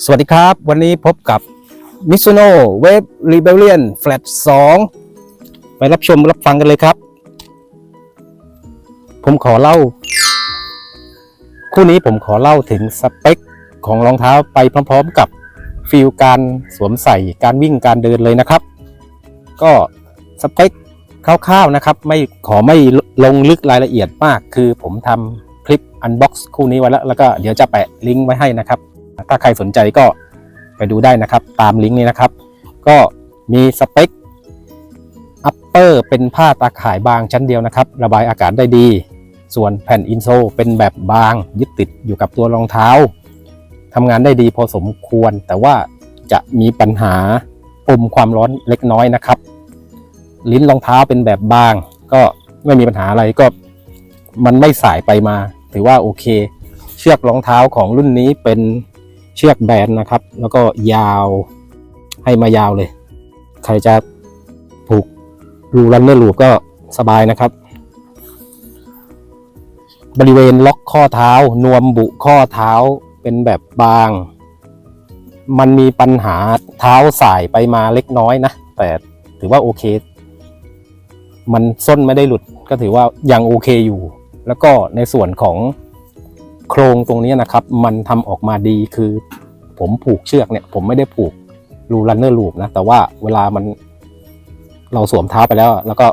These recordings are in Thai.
สวัสดีครับ วันนี้พบกับ Mizuno Wave Rebellion Flat 2 ไปรับชมรับฟังกันเลยครับ ผมขอเล่า คู่นี้ผมขอเล่าถึงสเปคของรองเท้าไปพร้อมๆกับฟีลการสวมใส่การวิ่งการเดินเลยนะครับ ก็สเปคคร่าวๆนะครับ ไม่ขอไม่ลงลึกรายละเอียดมาก คือผมทำคลิปอันบ็อกซ์คู่นี้ไว้แล้ว แล้วก็เดี๋ยวจะแปะลิงก์ไว้ให้นะครับ ถ้าใครสนใจก็ไปดูได้นะครับ ตามลิงก์นี้นะครับ ก็มีสเปคอัปเปอร์เป็นผ้าตาข่ายบางชั้นเดียวนะครับ ระบายอากาศได้ดี ส่วนแผ่นอินโซเป็นแบบบาง ยึดติดอยู่กับตัวรองเท้าทำงานได้ดีพอสมควร แต่ว่าจะมีปัญหาอมความร้อนเล็กน้อยนะครับ ลิ้นรองเท้าเป็นแบบบาง ก็ไม่มีปัญหาอะไรก็มันไม่สายไปมา ถือว่าโอเค เชือกรองเท้าของรุ่นนี้เป็น เชือกแบนนะครับ แล้วก็ยาวให้มายาวเลย ใครจะผูกรูรันเนอร์ลูปก็สบายนะครับ บริเวณล็อกข้อเท้านวมบุข้อเท้าเป็นแบบบาง มันมีปัญหาเท้าสายไปมาเล็กน้อยนะ แต่ถือว่าโอเค มันส้นไม่ได้หลุดก็ถือว่ายังโอเคอยู่ แล้วก็ในส่วนของ โครงตรงนี้นะครับ มันทำออกมาดีคือ ผมผูกเชือกเนี่ย ผมไม่ได้ผูกรูรันเนอร์ลูปนะ แต่ว่าเวลามันเราสวมเท้าไปแล้ว แล้วก็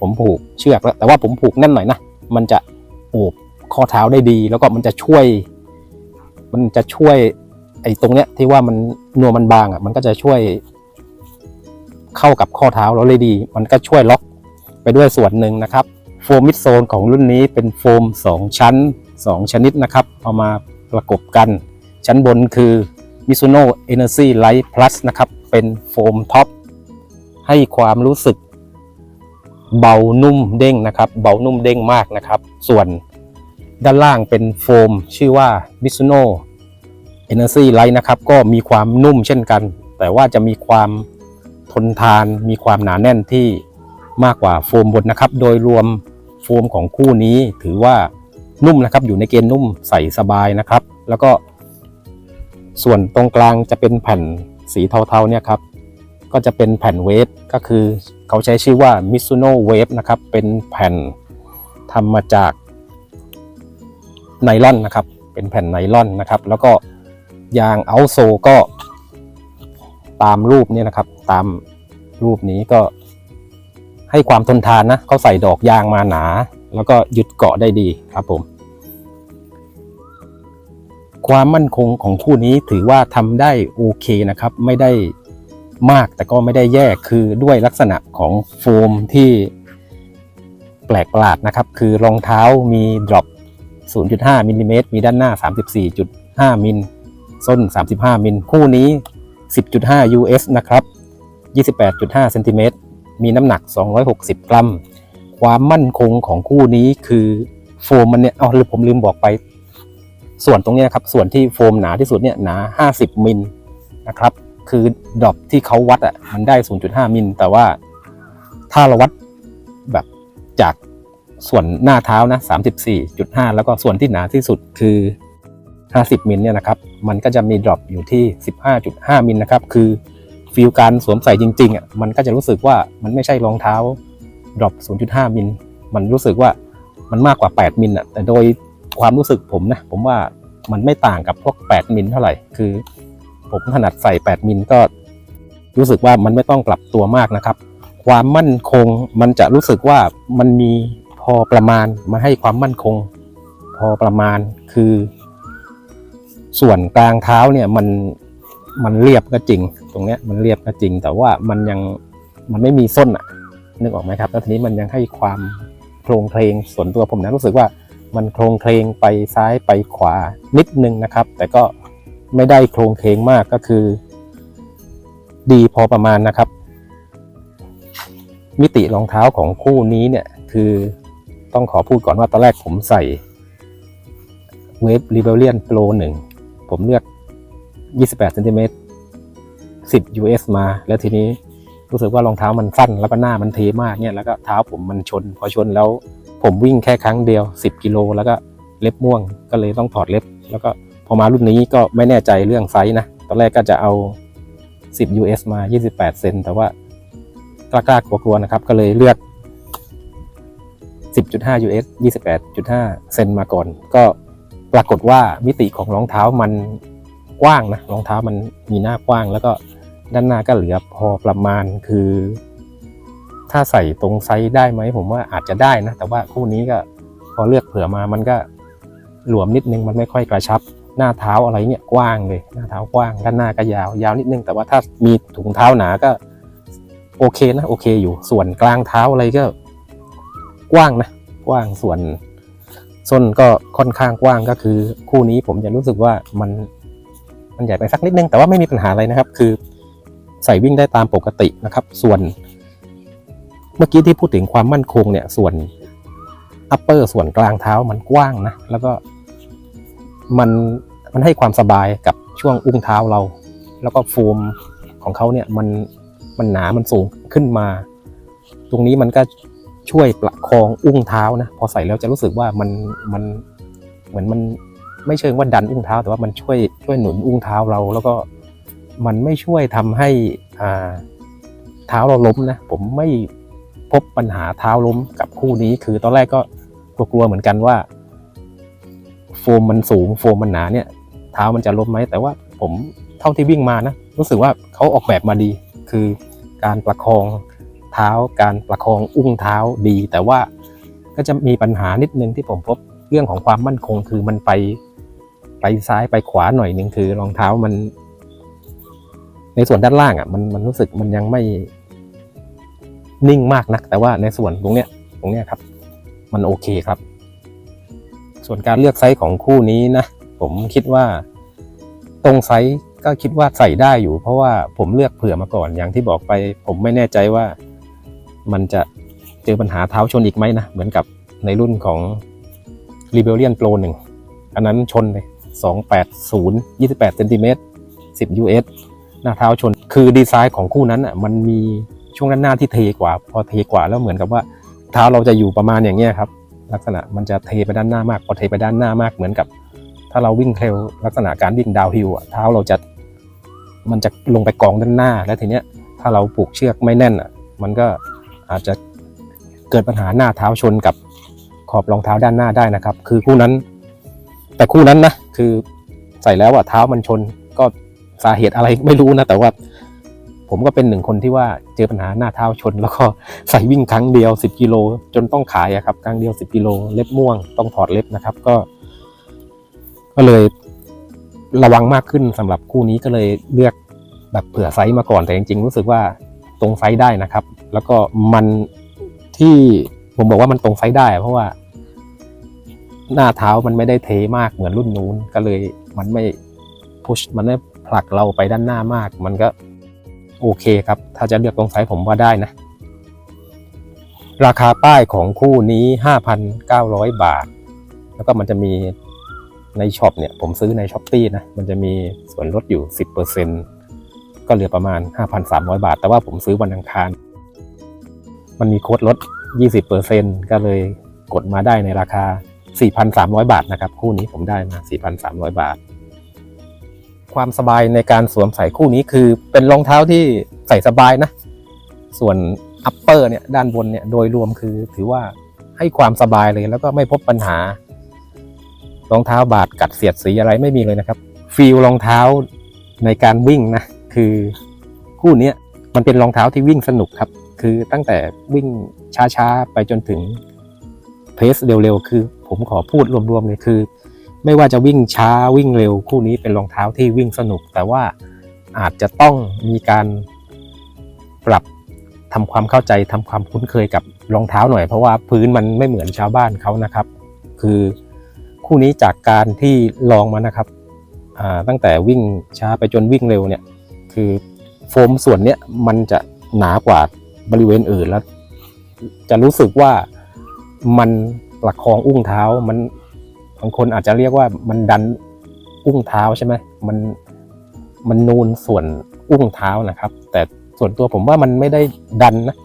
ผมผูกเชือกแล้ว แต่ว่าผมผูกแน่นหน่อยนะ มันจะโอบข้อเท้าได้ดี แล้วก็มันจะช่วย มันจะช่วย ไอ้ตรงเนี้ยที่ว่ามันนัวมันบางอะ มันก็จะช่วย เข้ากับข้อเท้าเราเลยดี มันก็ช่วยล็อกไปด้วยส่วนหนึ่งนะครับ โฟมมิดโซนของรุ่นนี้เป็นโฟม 2 ชั้น 2 ชนิดนะครับเอามาประกบกัน ชั้นบนคือ Mizuno Energy Light Plus นะครับ เป็นโฟมท็อปให้ความรู้สึกเบานุ่มเด้งนะครับ เบานุ่มเด้งมากนะครับ ส่วนด้านล่างเป็นโฟม ชื่อว่า Mizuno Energy Light นะครับ ก็มีความนุ่มเช่นกัน แต่ว่าจะมีความทนทานมีความหนาแน่นที่มากกว่าโฟมบนนะครับ โดยรวมโฟมของคู่นี้ถือว่า นุ่มนะครับ อยู่ในเกณฑ์นุ่มใส่สบายนะครับ แล้วก็ ส่วนตรงกลางจะเป็นแผ่นสีเทาๆเนี่ยครับ ก็จะเป็นแผ่นเวฟก็คือเขาใช้ชื่อว่า Mizuno Wave นะครับ เป็นแผ่นทำมาจากไนลอนนะครับ เป็นแผ่นไนลอนนะครับ แล้วก็ยางเอาโซก็ตามรูปเนี่ยนะครับ ตามรูปนี้ก็ให้ความทนทานนะเขาใส่ดอกยางมาหนา แล้วก็ยึดเกาะได้ดีครับผม ความมั่นคงของคู่นี้ถือว่าทำได้โอเคนะครับ ไม่ได้มากแต่ก็ไม่ได้แย่คือด้วยลักษณะของโฟมที่แปลกประหลาดนะครับ คือรองเท้ามี drop 0.5มิลลิเมตรมีด้านหน้า 34.5มิลส้น 35มิลคู่นี้ 10.5 US นะครับ 28.5เซนติเมตรมีน้ำหนัก 260 กรัม ความมั่นคงของคู่นี้คือโฟมมันเนี่ยเอาลืมผมลืมบอกไป ส่วนตรงนี้นะครับ ส่วนที่โฟมหนาที่สุดเนี่ยหนา 50มิลนะครับ คือดรอปที่เขาวัดอะมันได้ 0.5มิลแต่ว่าถ้าเราวัดแบบจากส่วนหน้าเท้านะ34.5 แล้วก็ส่วนที่หนาที่สุดคือ 50มิลเนี่ยนะครับ มันก็จะมีดรอปอยู่ที่ 15.5มิลนะครับ คือฟีลการสวมใส่จริงๆอะมันก็จะรู้สึกว่ามันไม่ใช่รองเท้า ดรอป 0.5 มิล มันรู้สึกว่ามันมากกว่า 8 มิลอะแต่โดยความรู้สึกผมนะ ผมว่ามันไม่ต่างกับพวก 8 มิลเท่าไหร่ คือ ผมถนัดใส่ 8 มิลก็รู้สึกว่ามันไม่ต้องปรับตัวมากนะครับ ความมั่นคงมันจะรู้สึกว่ามันมีพอประมาณมาให้ความมั่นคง พอประมาณคือ ส่วนกลางเท้าเนี่ยมันมันเรียบก็จริง ตรงเนี้ยมันเรียบก็จริง แต่ว่ามันยังมันไม่มีส้นอะ นึกออกไหมครับ แล้วทีนี้มันยังให้ความโครงเพลงส่วนตัวผมนะรู้สึกว่ามันโครงเพลงไปซ้ายไปขวานิดนึงนะครับ แต่ก็ไม่ได้โครงเพลงมากก็คือ ดีพอประมาณนะครับ มิติรองเท้าของคู่นี้เนี่ยคือต้องขอพูดก่อนว่าตอนแรกผมใส่ Wave Rebellion Pro 1ผมเลือก 28เซนติเมตร10 US มา แล้วทีนี้ รู้สึกว่ารองเท้ามันสั้นแล้วก็หน้ามันเทมากเนี่ยแล้วก็เท้าผมมันชน พอชนแล้วผมวิ่งแค่ครั้งเดียว 10 กิโลแล้วก็เล็บม่วงก็เลยต้องถอดเล็บ แล้วก็พอมารุ่นนี้ก็ไม่แน่ใจเรื่องไซส์นะตอนแรกก็จะเอา 10 US มา 28 เซนแต่ว่ากล้าๆกลัวๆนะครับ ก็เลยเลือก 10.5 US 28.5 เซนมาก่อน ก็ปรากฏว่ามิติของรองเท้ามันกว้างนะรองเท้ามันมีหน้ากว้างแล้วก็ ด้านหน้าก็เหลือพอประมาณคือ ถ้าใส่ตรงไซส์ได้ไหมผมว่าอาจจะได้นะ แต่ว่าคู่นี้ก็พอเลือกเผื่อมามันก็หลวมนิดนึงมันไม่ค่อยกระชับ หน้าเท้าอะไรเนี่ยกว้างเลย หน้าเท้ากว้าง ด้านหน้าก็ยาวยาวนิดนึง แต่ว่าถ้ามีถุงเท้าหนาก็ โอเคนะโอเคอยู่ส่วนกลางเท้าอะไรก็ กว้างนะ กว้างส่วนส้นก็ค่อนข้างกว้างก็คือ คู่นี้ผมจะรู้สึกว่ามันมันใหญ่ไปสักนิดนึงแต่ว่าไม่มีปัญหาอะไรนะครับ คือ ใส่วิ่งได้ตามปกตินะครับ ส่วน เมื่อกี้ที่พูดถึงความมั่นคงเนี่ยส่วน upper ส่วนกลางเท้ามันกว้างนะ แล้วก็มันมันให้ความสบายกับช่วงอุ้งเท้าเรา แล้วก็โฟมของเขาเนี่ยมันมันหนา มันสูงขึ้นมา ตรงนี้มันก็ช่วยประคองอุ้งเท้านะ พอใส่แล้วจะรู้สึกว่ามันมันเหมือนมันไม่เชิงว่าดันอุ้งเท้า แต่ว่ามันช่วยช่วยหนุนอุ้งเท้าเรา แล้วก็ มันไม่ช่วยทำให้อ่าเท้าเราล้มนะผมไม่พบปัญหาเท้าล้มกับคู่นี้ คือตอนแรกก็กลัวๆเหมือนกันว่า โฟมมันสูงโฟมมันหนาเนี่ย เท้ามันจะล้มไหมแต่ว่าผมเท่าที่วิ่งมานะรู้สึกว่าเขาออกแบบมาดี คือการประคองเท้าการประคองอุ้งเท้าดี แต่ว่าก็จะมีปัญหานิดนึงที่ผมพบเรื่องของความมั่นคงคือมันไปไปซ้ายไปขวาหน่อยหนึ่งคือรองเท้ามัน ในส่วนด้านล่างอะมันมันรู้สึกมันยังไม่นิ่งมากนัก แต่ว่าในส่วนตรงเนี้ยตรงเนี้ยครับ มันโอเคครับ ส่วนการเลือกไซส์ของคู่นี้นะผมคิดว่า ตรงไซส์ก็คิดว่าใส่ได้อยู่ เพราะว่าผมเลือกเผื่อมาก่อนอย่างที่บอกไป ผมไม่แน่ใจว่ามันจะเจอปัญหาเท้าชนอีกไหมนะ เหมือนกับในรุ่นของ Rebellion Pro 1 อันนั้นชนเลย 280 28เซนติเมตร10 US หน้าเท้าชน คือดีไซน์ของคู่นั้นอะมันมีช่วงด้านหน้าที่เทกว่า พอเทกว่าแล้วเหมือนกับว่าเท้าเราจะอยู่ประมาณอย่างเงี้ยครับลักษณะมันจะเทไปด้านหน้ามาก พอเทไปด้านหน้ามากเหมือนกับ ถ้าเราวิ่งเทรลลักษณะการวิ่งดาวฮิลอะเท้าเราจะมันจะลงไปกองด้านหน้า แล้วทีเนี้ยถ้าเราผูกเชือกไม่แน่นอะมันก็อาจจะเกิดปัญหาหน้าเท้าชนกับขอบรองเท้าด้านหน้าได้นะครับ คือคู่นั้น แต่คู่นั้นนะคือใส่แล้วอะเท้ามันชนก็ สาเหตุอะไรไม่รู้นะแต่ว่า ผมก็เป็นหนึ่งคนที่ว่าเจอปัญหาหน้าเท้าชน แล้วก็ใส่วิ่งครั้งเดียว 10กิโลจนต้องขายอะครับครั้งเดียว 10กิโลเล็บม่วงต้องถอดเล็บนะครับก็ ก็เลยระวังมากขึ้นสำหรับคู่นี้ก็เลยเลือกแบบเผื่อไซส์มาก่อนแต่จริงๆ รู้สึกว่าตรงไซส์ได้นะครับ แล้วก็มันที่ผมบอกว่ามันตรงไซส์ได้ เพราะว่า หน้าเท้ามันไม่ได้เทมากเหมือนรุ่นนู้นก็เลยมันไม่พุชมันไม่ ผลักเราไปด้านหน้ามาก มันก็โอเคครับ ถ้าจะเลือกตรงไซส์ผมว่าได้นะ ราคาป้ายของคู่นี้ 5,900 บาท แล้วก็มันจะมีในช็อปเนี่ย ผมซื้อในช้อปปีนะ มันจะมีส่วนลดอยู่ 10%ก็เหลือประมาณ 5,300 บาท แต่ว่าผมซื้อวันอังคาร มันมีโค้ดลด 20%ก็เลยกดมาได้ในราคา 4,300 บาทนะครับ คู่นี้ผมได้มา 4,300 บาท ความสบายในการสวมใส่คู่นี้คือเป็นรองเท้าที่ใส่สบายนะ ส่วนอัปเปอร์เนี่ยด้านบนเนี่ยโดยรวมคือถือว่าให้ความสบายเลยแล้วก็ไม่พบปัญหารองเท้าบาดกัดเสียดสีอะไรไม่มีเลยนะครับฟีลรองเท้าในการวิ่งนะคือคู่นี้มันเป็นรองเท้าที่วิ่งสนุกครับ คือตั้งแต่วิ่งช้าๆ ไปจนถึงเพสเร็วๆ คือ ผมขอพูดรวมๆเลยคือ ไม่ว่าจะวิ่งช้าวิ่งเร็ว คู่นี้เป็นรองเท้าที่วิ่งสนุก แต่ว่าอาจจะต้องมีการปรับทำความเข้าใจทำความคุ้นเคยกับรองเท้าหน่อย เพราะว่าพื้นมันไม่เหมือนชาวบ้านเขานะครับ คือคู่นี้จากการที่ลองมานะครับตั้งแต่วิ่งช้าไปจนวิ่งเร็วเนี่ยคือโฟมส่วนเนี้ยมันจะหนากว่าบริเวณอื่นแล้ว จะรู้สึกว่ามันประคองอุ้งเท้ามันางคนอาจจะเรียกว่ามันดันอุ้งเท้าใช่ไหมมันมันนูนส่วนอุ้งเท้านะครับ แต่ส่วนตัวผมว่ามันไม่ได้ดันนะ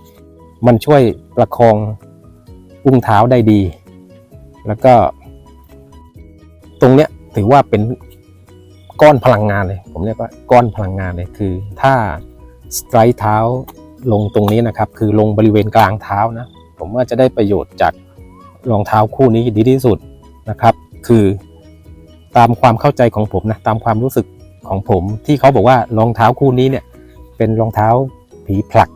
มันช่วยประคองอุ้งเท้าได้ดี แล้วก็ ตรงเนี้ยถือว่าเป็นก้อนพลังงานเลย ผมเรียกว่าก้อนพลังงานเลยคือ ถ้าสไตร์เท้าลงตรงนี้นะครับ คือลงบริเวณกลางเท้านะ ผมว่าจะได้ประโยชน์จากรองเท้าคู่นี้ดีที่สุดนะครับ คือตามความเข้าใจของผมนะตามความรู้สึกของผม ที่เขาบอกว่ารองเท้าคู่นี้เนี่ย เป็นรองเท้าผีผลัก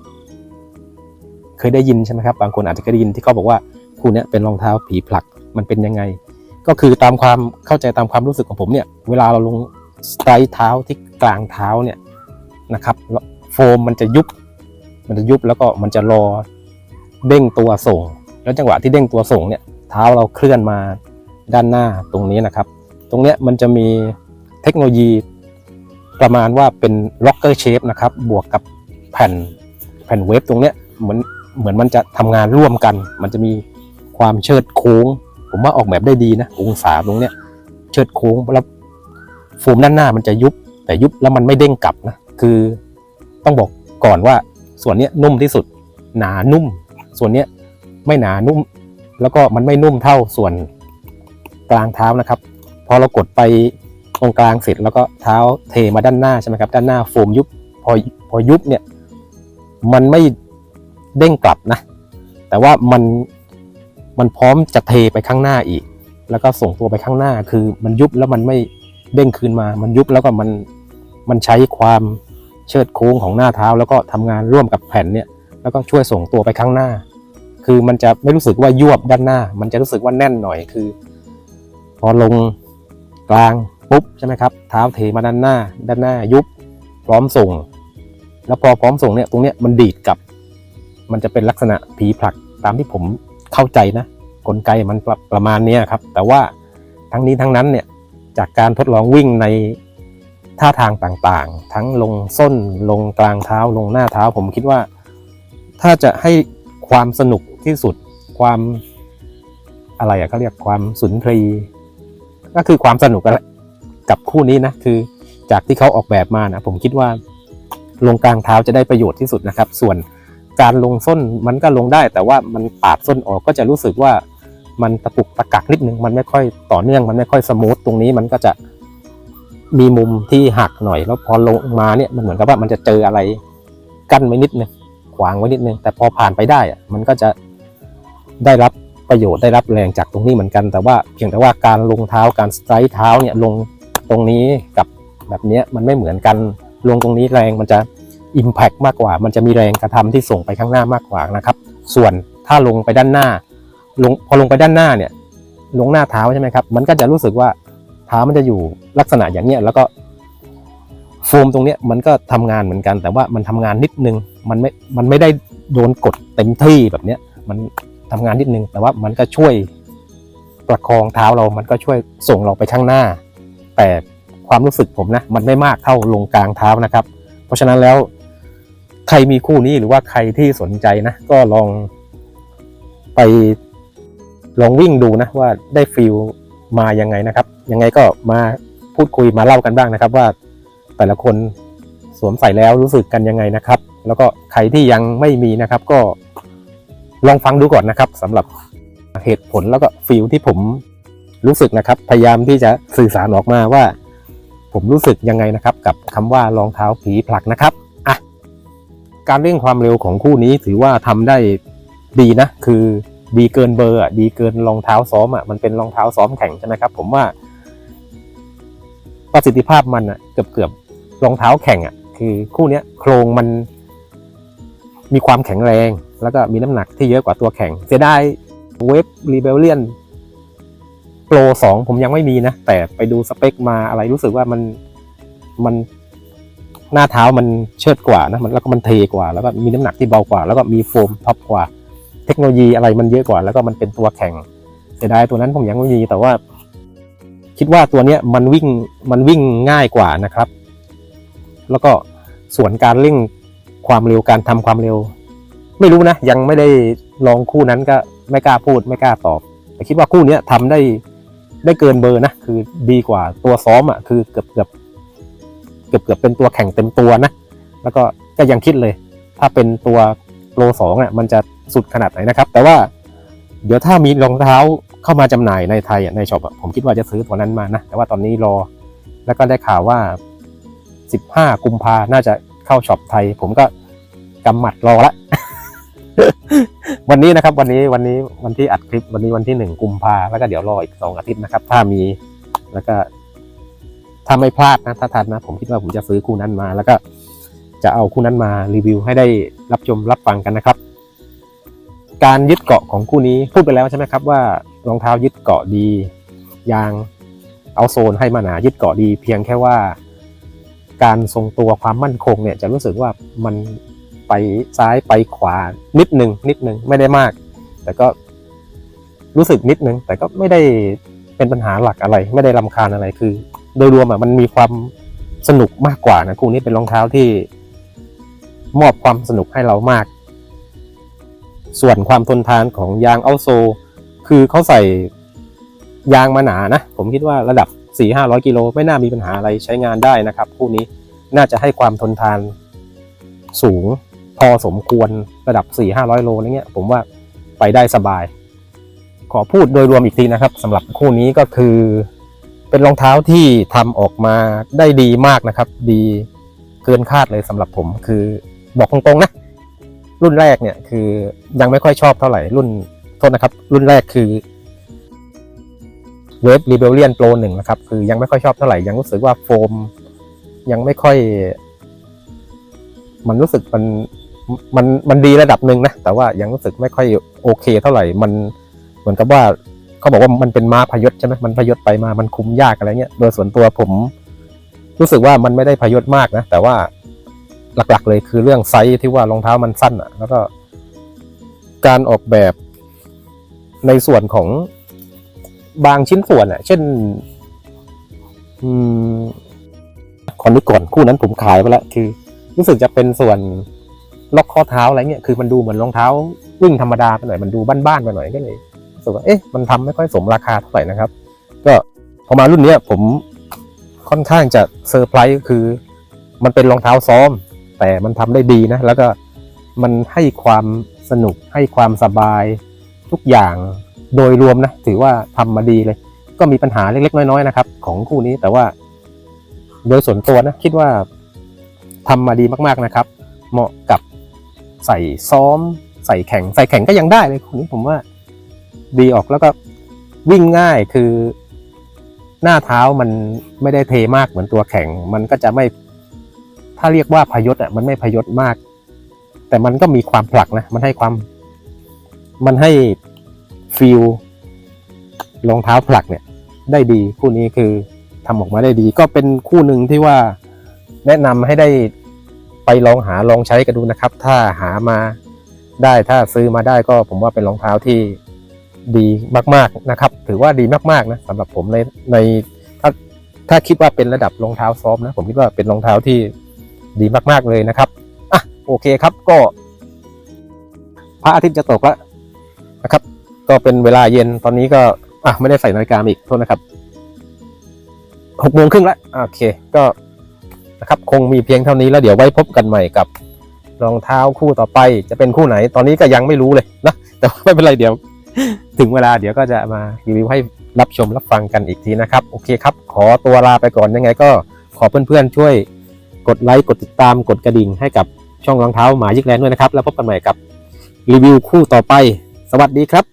เคยได้ยินใช่ไหมครับ บางคนอาจจะเคยได้ยินที่เขาบอกว่าคู่นี้เป็นรองเท้าผีผลักมันเป็นยังไง ก็คือตามความเข้าใจตามความรู้สึกของผมเนี่ย เวลาเราลงสไตร์เท้าที่กลางเท้าเนี่ยนะครับโฟมมันจะยุบ มันจะยุบแล้วก็มันจะรอเด้งตัวส่ง แล้วจังหวะที่เด้งตัวส่งเนี่ย เท้าเราเคลื่อนมา ด้านหน้าตรงนี้นะครับ ตรงเนี้ยมันจะมีเทคโนโลยีประมาณว่าเป็นล็อกเกอร์เชฟนะครับ บวกกับแผ่นแผ่นเวฟตรงเนี้ยเหมือนเหมือนมันจะทำงานร่วมกัน มันจะมีความเชิดโค้ง ผมว่าออกแบบได้ดีนะ องศาตรงเนี้ยเชิดโค้งแล้วโฟมด้านหน้ามันจะยุบ แต่ยุบแล้วมันไม่เด้งกลับนะ คือต้องบอกก่อนว่าส่วนเนี้ยนุ่มที่สุด หนานุ่ม ส่วนเนี้ยไม่หนานุ่ม แล้วก็มันไม่นุ่มเท่าส่วน กลางเท้านะครับ พอเรากดไปตรงกลางเสร็จแล้วก็เท้าเทมาด้านหน้าใช่ไหมครับ ด้านหน้าโฟมยุบพอพอยุบเนี่ยมันไม่เด้งกลับนะ แต่ว่ามันมันพร้อมจะเทไปข้างหน้าอีก แล้วก็ส่งตัวไปข้างหน้าคือมันยุบแล้วมันไม่เด้งคืนมา มันยุบแล้วก็มันมันใช้ความเชิดโค้งของหน้าเท้า แล้วก็ทำงานร่วมกับแผ่นเนี่ย แล้วก็ช่วยส่งตัวไปข้างหน้า คือมันจะไม่รู้สึกว่ายวบด้านหน้า มันจะรู้สึกว่าแน่นหน่อยคือ อลงกลางปุ๊บใช่ไหมครับเท้าเทมาด้านหน้า ด้านหน้ายุบพร้อมส่ง แล้วพอพร้อมส่งเนี่ยตรงเนี้ยมันดีดกลับ มันจะเป็นลักษณะผีผลักตามที่ผมเข้าใจนะกลไกมันประประมาณนี้ครับ แต่ว่าทั้งนี้ทั้งนั้นเนี่ยจากการทดลองวิ่งในท่าทางต่างๆ ทั้งลงส้นลงกลางเท้าลงหน้าเท้า ผมคิดว่า ถ้าจะให้ความสนุกที่สุดความอะไรอะเขาเรียกความสุนทรี ก็คือความสนุกกับคู่นี้นะคือจากที่เขาออกแบบมานะผมคิดว่าลงกลางเท้าจะได้ประโยชน์ที่สุดนะครับ ส่วนการลงส้นมันก็ลงได้ แต่ว่ามันปาดส้นออกก็จะรู้สึกว่ามันตะปุกตะกักนิดนึงมันไม่ค่อยต่อเนื่อง มันไม่ค่อยสมูทตรงนี้มันก็จะมีมุมที่หักหน่อย แล้วพอลงมาเนี่ยมันเหมือนกับว่ามันจะเจออะไรกั้นไว้นิดนึงขวางไว้นิดนึงแต่พอผ่านไปได้อะมันก็จะได้รับ ประโยชน์ได้รับแรงจากตรงนี้เหมือนกัน แต่ว่าเพียงแต่ว่าการลงเท้าการสไตร์เท้าเนี่ยลงตรงนี้กับแบบนี้มันไม่เหมือนกันลงตรงนี้แรงมันจะ Impact มากกว่า มันจะมีแรงกระทำที่ส่งไปข้างหน้ามากกว่านะครับ ส่วนถ้าลงไปด้านหน้าลงพอลงไปด้านหน้าเนี่ยลงหน้าเท้าใช่ไหมครับมันก็จะรู้สึกว่าเท้ามันจะอยู่ลักษณะอย่างเนี้ยแล้วก็โฟมตรงเนี้ยมันก็ทำงานเหมือนกัน แต่ว่ามันทำงานนิดนึงมันไม่มันไม่ได้โดนกดเต็มที่แบบเนี้ยมัน ทำงานนิดนึง แต่ว่ามันก็ช่วยประคองเท้าเรามันก็ช่วยส่งเราไปข้างหน้า แต่ความรู้สึกผมนะ มันไม่มากเท่าลงกลางเท้านะครับ เพราะฉะนั้นแล้วใครมีคู่นี้หรือว่าใครที่สนใจนะก็ลองไปลองวิ่งดูนะว่าได้ฟิลมายังไงนะครับ ยังไงก็มาพูดคุยมาเล่ากันบ้างนะครับ ว่าแต่ละคนสวมใส่แล้วรู้สึกกันยังไงนะครับ แล้วก็ใครที่ยังไม่มีนะครับ ก็ ลองฟังดูก่อนนะครับสำหรับเหตุผลแล้วก็ฟิลที่ผมรู้สึกนะครับ พยายามที่จะสื่อสารออกมาว่า ผมรู้สึกยังไงนะครับ กับคำว่ารองเท้าผีผลักนะครับอะการเร่งความเร็วของคู่นี้ถือว่าทำได้ดีนะ คือดีเกินเบอร์อะดีเกินรองเท้าซ้อมอะมันเป็นรองเท้าซ้อมแข่งใช่ไหมครับ ผมว่า ประสิทธิภาพมันอะเกือบเกือบรองเท้าแข่งอะ คือคู่เนี้ยโครงมันมีความแข็งแรง แล้วก็มีน้ำหนักที่เยอะกว่าตัวแข่งเสียดายเวฟรีเบลเลียนโปรสองผมยังไม่มีนะ แต่ไปดูสเปคมาอะไรรู้สึกว่ามันมันหน้าเท้ามันเชิดกว่านะมันแล้วก็มันเทกว่า แล้วก็มีน้ำหนักที่เบากว่า แล้วก็มีโฟมท็อปกว่า เทคโนโลยีอะไรมันเยอะกว่า แล้วก็มันเป็นตัวแข่งเสียดายตัวนั้นผมยังไม่มีแต่ว่า คิดว่าตัวเนี้ยมันวิ่งมันวิ่งง่ายกว่านะครับ แล้วก็ส่วนการเร่งความเร็วการทำความเร็ว ไม่รู้นะ ยังไม่ได้ลองคู่นั้นก็ไม่กล้าพูดไม่กล้าตอบ แต่คิดว่าคู่เนี้ยทำได้ได้เกินเบอร์นะ คือดีกว่าตัวซ้อมอะคือเกือบเกือบเกือบเกือบเป็นตัวแข่งเต็มตัวนะ แล้วก็ก็ยังคิดเลย ถ้าเป็นตัวโปรสองอะมันจะสุดขนาดไหนนะครับ แต่ว่าเดี๋ยวถ้ามีรองเท้าเข้ามาจำหน่ายในไทยในช็อปผมคิดว่าจะซื้อตัวนั้นมานะ แต่ว่าตอนนี้รอ แล้วก็ได้ข่าวว่า 15 กุมภาน่าจะเข้าช็อปไทย ผมก็กำหมัดรอละ วันนี้นะครับวันนี้วันนี้วันที่อัดคลิปวันนี้วันที่หนึ่งกุมภาแล้วก็เดี๋ยวรออีกสองอาทิตย์นะครับ ถ้ามีแล้วก็ถ้าไม่พลาดนะถ้าทันนะ ผมคิดว่าผมจะซื้อคู่นั้นมา แล้วก็จะเอาคู่นั้นมารีวิวให้ได้รับชมรับฟังกันนะครับ การยึดเกาะของคู่นี้พูดไปแล้วใช่ไหมครับว่ารองเท้ายึดเกาะดี ยางเอาโซนให้มาหนายึดเกาะดี เพียงแค่ว่า การทรงตัวความมั่นคงเนี่ยจะรู้สึกว่ามัน ไปซ้ายไปขวานิดหนึ่งนิดหนึ่งไม่ได้มาก แต่ก็รู้สึกนิดหนึ่งแต่ก็ไม่ได้เป็นปัญหาหลักอะไร ไม่ได้รำคาญอะไรคือ โดยรวมอะมันมีความสนุกมากกว่านะคู่นี้เป็นรองเท้าที่ มอบความสนุกให้เรามาก ส่วนความทนทานของยางเอาโซ คือเขาใส่ยางมาหนานะ ผมคิดว่าระดับ 4 5 0 0กิโลไม่น่ามีปัญหาอะไรใช้งานได้นะครับ คู่นี้น่าจะให้ความทนทานสูง อสมควรระดับ 4 5 0 0 โลอะไรเงี้ย ผมว่าไปได้สบาย ขอพูดโดยรวมอีกทีนะครับสำหรับคู่นี้ก็คือ เป็นรองเท้าที่ทำออกมาได้ดีมากนะครับ ดีเกินคาดเลยสำหรับผม คือบอกตรงๆนะ รุ่นแรกเนี่ยคือยังไม่ค่อยชอบเท่าไหร่รุ่นโทษนะครับ รุ่นแรกคือเวฟรีเบลเลียนโปรหนึ่งนะครับ คือยังไม่ค่อยชอบเท่าไหร่ ยังรู้สึกว่าโฟมยังไม่ค่อย มันรู้สึกมัน มันมันดีระดับหนึ่งนะ แต่ว่ายังรู้สึกไม่ค่อยโอเค เท่าไหร่มันเหมือนกับว่าเขาบอกว่ามันเป็นม้าพยศใช่ไหมมันพยศไปมามันคุมยากอะไรเงี้ยโดยส่วนตัวผม รู้สึกว่ามันไม่ได้พยศมากนะ แต่ว่าหลักๆเลยคือเรื่องไซส์ที่ว่ารองเท้ามันสั้นอะ แล้วก็ การออกแบบในส่วนของบางชิ้นส่วนอะ เช่น อืมขอนึกก่อนคู่นั้นผมขายไปแล้วคือ รู้สึกจะเป็นส่วน ล็อกข้อเท้าอะไรเงี้ยคือมันดูเหมือนรองเท้าวิ่งธรรมดาไปหน่อยมันดูบ้านๆไปหน่อยก็เลยรู้สึกว่าเอ๊ะมันทำไม่ค่อยสมราคาเท่าไหร่นะครับ ก็พอมารุ่นเนี้ยผมค่อนข้างจะเซอร์ไพรส์คือ มันเป็นรองเท้าซ้อม แต่มันทำได้ดีนะแล้วก็มันให้ความสนุกให้ความสบายทุกอย่างโดยรวมนะถือว่าทำมาดีเลย ก็มีปัญหาเล็กๆ น้อยๆนะครับ ของคู่นี้แต่ว่า โดยส่วนตัวนะคิดว่าทำมาดีมากๆนะครับ เหมาะกับ ใส่ซ้อม ใส่แข่งใส่แข่งก็ยังได้เลยคู่นี้ผมว่าดีออกแล้วก็วิ่งง่ายคือ หน้าเท้ามันไม่ได้เทมากเหมือนตัวแข่ง มันก็จะไม่ ถ้าเรียกว่าพยศอะมันไม่พยศมาก แต่มันก็มีความผลักนะมันให้ความ มันให้ฟีลรองเท้าผลักเนี่ย ได้ดีคู่นี้คือทำออกมาได้ดี ก็เป็นคู่หนึ่งที่ว่าแนะนำให้ได้ ไปลองหาลองใช้กันดูนะครับ ถ้าหามาได้ถ้าซื้อมาได้ก็ผมว่าเป็นรองเท้าที่ดีมากๆนะครับ ถือว่าดีมากๆนะสำหรับผมในในถ้าถ้าคิดว่าเป็นระดับรองเท้าซ้อมนะผมคิดว่าเป็นรองเท้าที่ดีมากๆเลยนะครับอะโอเคครับก็พระอาทิตย์จะตกแล้วนะครับ ก็เป็นเวลาเย็นตอนนี้ก็อะไม่ได้ใส่นาฬิกามาอีกโทษนะครับหกโมงครึ่งแล้วโอเค ก็ นะครับ คงมีเพียงเท่านี้แล้วเดี๋ยวไว้พบกันใหม่กับรองเท้าคู่ต่อไปจะเป็นคู่ไหน ตอนนี้ก็ยังไม่รู้เลยนะแต่ว่าไม่เป็นไรเดี๋ยว ถึงเวลาเดี๋ยวก็จะมารีวิวให้รับชมรับฟังกันอีกทีนะครับ โอเคครับ ขอตัวลาไปก่อนยังไงก็ขอเพื่อนๆช่วยกดไลค์กดติดตามกดกระดิ่งให้กับช่องรองเท้าหมายิกแลนด์ด้วยนะครับ แล้วพบกันใหม่กับรีวิวคู่ต่อไป สวัสดีครับ